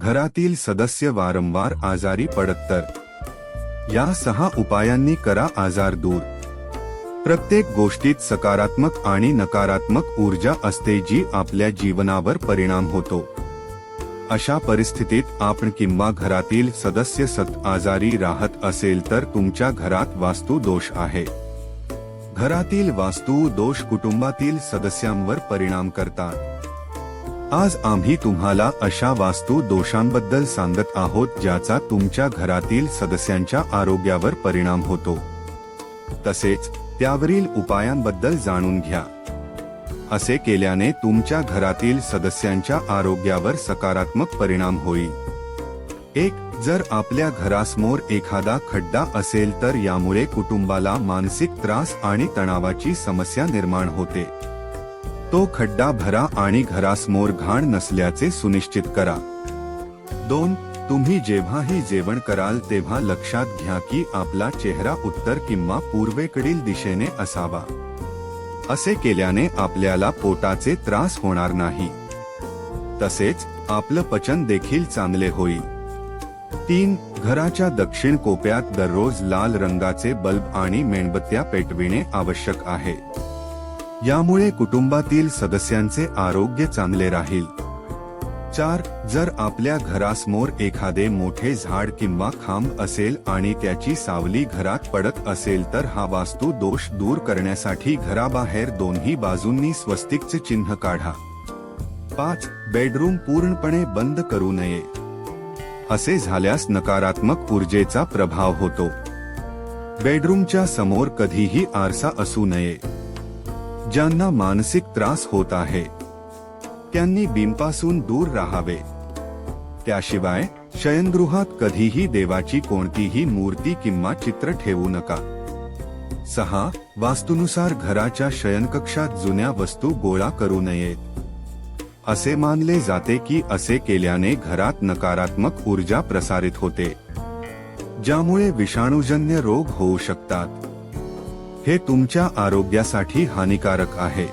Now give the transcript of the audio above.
घरातील सदस्य वारंवार आजारी पडत तर या सहा उपायांनी करा आजार दूर. प्रत्येक गोष्टीत सकारात्मक आणि नकारात्मक ऊर्जा असते जी आपल्या जीवनावर परिणाम होतो. अशा परिस्थितीत आपण किंवा घरातील सदस्य सत आजारी राहत असेल तर तुमच्या घरात वास्तू दोष आहे. घरातील वास्तू दोष कुटुंबातील सदस्यांवर परिणाम करतात. आज आम्ही तुम्हाला अशा वास्तू दोषांबद्दल सांगत आहोत ज्याचा तुमच्या घरातील सदस्यांच्या आरोग्यावर परिणाम होतो. तसेच त्यावरील उपायांबद्दल जाणून घ्या. असे केल्याने तुमच्या घरातील सदस्यांच्या आरोग्यावर सकारात्मक परिणाम होईल. एक जर आपल्या घरासमोर एखादा खड्डा असेल तर यामुळे कुटुंबाला मानसिक त्रास आणि तणावाची समस्या निर्माण होते. तो खड्डा भरा आणि घरासमोर घाण नसल्याचे सुनिश्चित करा. दोन तुम्ही जेव्हाही जेवण कराल तेव्हा लक्षात घ्या की आपला चेहरा उत्तर किंवा पूर्वेकडील दिशेने असावा. असे केल्याने आपल्याला पोटाचे त्रास होणार नाही. तसेच आपलं पचन देखील चांगले होईल. तीन घराच्या दक्षिण कोप्यात दररोज लाल रंगाचे बल्ब आणि मेणबत्त्या पेटविणे आवश्यक आहे. यामुळे कुटुंबातील सदस्यांचे आरोग्य चांगले राहील. चार जर आपल्या घरासमोर एखादे मोठे झाड किंवा खांब असेल आणि त्याची सावली घरात पडत असेल तर हा वास्तू दोष दूर करण्यासाठी घराबाहेर दोन्ही बाजूंनी स्वस्तिकचे चिन्ह काढा. पाच बेडरूम पूर्णपणे बंद करू नये. असे झाल्यास नकारात्मक ऊर्जेचा प्रभाव होतो. बेडरूमच्या समोर कधीही आरसा असू नये. ज्यांना मानसिक त्रास होत आहे त्यांनी बिंपासून दूर राहावे. त्याशिवाय शयनगृहात कधीही देवाची कोणतीही मूर्ती किंवा चित्र ठेवू नका. सहा वास्तुनुसार घराच्या शयनकक्षात जुन्या वस्तू गोळा करू नयेत असे मानले जाते की असे केल्याने घरात नकारात्मक ऊर्जा प्रसारित होते ज्यामुळे विषाणूजन्य रोग होऊ शकतात. हे तुमच्या आरोग्यासाठी हानिकारक आहे.